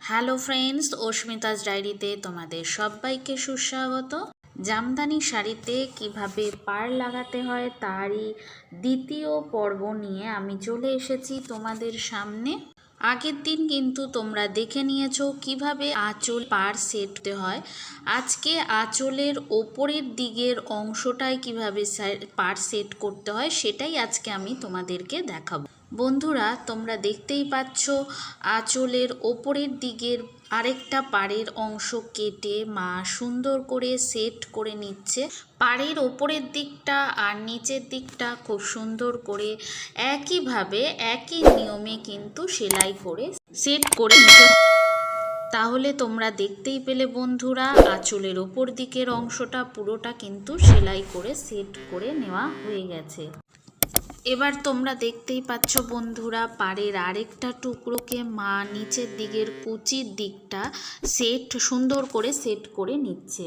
Hello friends অস্মিতাস ডায়েরিতে তোমাদের সবাইকে সুস্বাগত। জামদানি শাড়িতে কীভাবে পার লাগাতে হয় তারই দ্বিতীয় পর্ব নিয়ে আমি চলে এসেছি তোমাদের সামনে। আগের দিন কিন্তু তোমরা দেখে নিয়েছো কীভাবে আঁচল পার সেটতে হয়। আজকে আঁচলের ওপরের দিকের অংশটায় কীভাবে পার সেট করতে হয় সেটাই আজকে আমি তোমাদেরকে দেখাবো। বন্ধুরা, তোমরা দেখতেই পাচ্ছ আঁচলের ওপরের দিকের আরেকটা পাড়ের অংশ কেটে মা সুন্দর করে সেট করে নিচ্ছে। পাড়ের ওপরের দিকটা আর নিচের দিকটা খুব সুন্দর করে একইভাবে, একই নিয়মে কিন্তু সেলাই করে সেট করে নিতে তাহলে তোমরা দেখতেই পেলে বন্ধুরা, আঁচলের ওপর দিকের অংশটা পুরোটা কিন্তু সেলাই করে সেট করে নেওয়া হয়ে গেছে। এবার তোমরা দেখতেই পাচ্ছ বন্ধুরা, পাড়ের আরেকটা টুকরোকে মা নিচের দিকের কুচির দিকটা সেট সুন্দর করে সেট করে নিচ্ছে।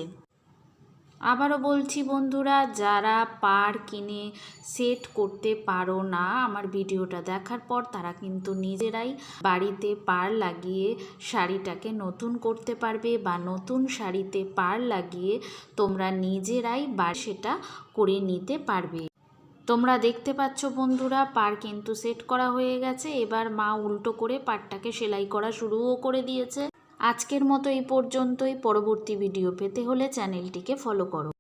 আবারও বলছি বন্ধুরা, যারা পার কিনে সেট করতে পারো না আমার ভিডিওটা দেখার পর, তারা কিন্তু নিজেরাই বাড়িতে পার লাগিয়ে শাড়িটাকে নতুন করতে পারবে বা নতুন শাড়িতে পার লাগিয়ে তোমরা নিজেরাই বা সেটা করে নিতে পারবে। তোমরা দেখতে পাচ্ছ বন্ধুরা, পার কিন্তু সেট করা হয়ে গেছে। এবার মা উল্টো করে পারটাকে সেলাই করা শুরুও করে দিয়েছে। আজকের মতো এই পর্যন্তই। পরবর্তী ভিডিও পেতে হলে চ্যানেলটিকে ফলো করো।